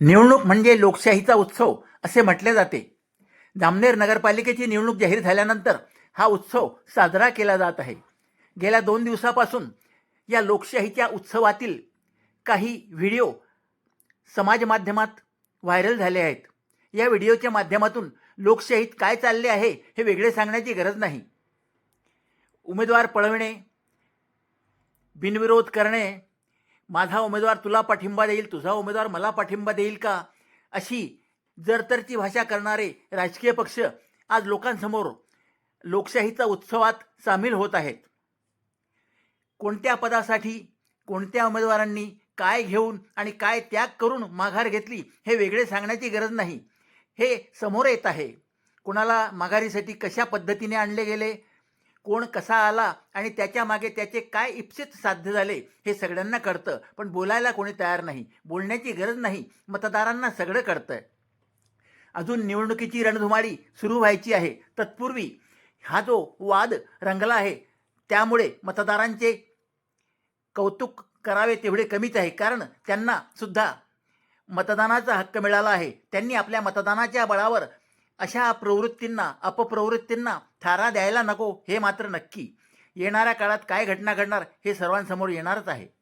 निवडणूक म्हणजे लोकशाहीचा उत्सव असे म्हटले जाते. जामनेर नगरपालिकेची निवडणूक जाहीर झाल्यानंतर हा उत्सव साजरा केला जात आहे. गेल्या दोन दिवसापासून या लोकशाहीच्या उत्सवातील काही व्हिडिओ समाज माध्यमात व्हायरल झाले आहेत. या व्हिडिओच्या माध्यमातून लोकशाहीत काय चालले आहे हे वेगळे सांगण्याची गरज नाही. उमेदवार पळविणे बिनविरोध करणे माझा उमेदवार तुला पाठिंबा देईल तुझा उमेदवार मला पाठिंबा देईल का? अशी जरतरची भाषा करणारे राजकीय पक्ष आज लोकांसमोर लोकशाहीचा उत्सवात सामील होत आहेत. कोणत्या पदासाठी कोणत्या उमेदवारांनी काय घेऊन आणि काय त्याग करून माघार घेतली हे वेगळे सांगण्याची गरज नाही. हे समोर येत आहे. कुणाला माघारीसाठी कशा पद्धतीने आणले गेले? कोण कसा आला आणि त्याच्यामागे त्याचे काय इप्सित साध्य झाले हे सगळ्यांना कळतं. पण बोलायला कोणी तयार नाही बोलण्याची गरज नाही मतदारांना सगळं कळतंय. अजून निवडणुकीची रणधुमाळी सुरू व्हायची आहे. तत्पूर्वी हा जो वाद रंगला आहे त्यामुळे मतदारांचे कौतुक करावे तेवढे कमीच आहे. कारण त्यांना सुद्धा मतदानाचा हक्क मिळाला आहे. त्यांनी आपल्या मतदानाच्या बळावर अशा प्रवृत्तींना अपप्रवृत्तींना थारा द्यायला नको हे मात्र नक्की. येणाऱ्या काळात काय घटना घडणार हे सर्वांसमोर येणारच आहे.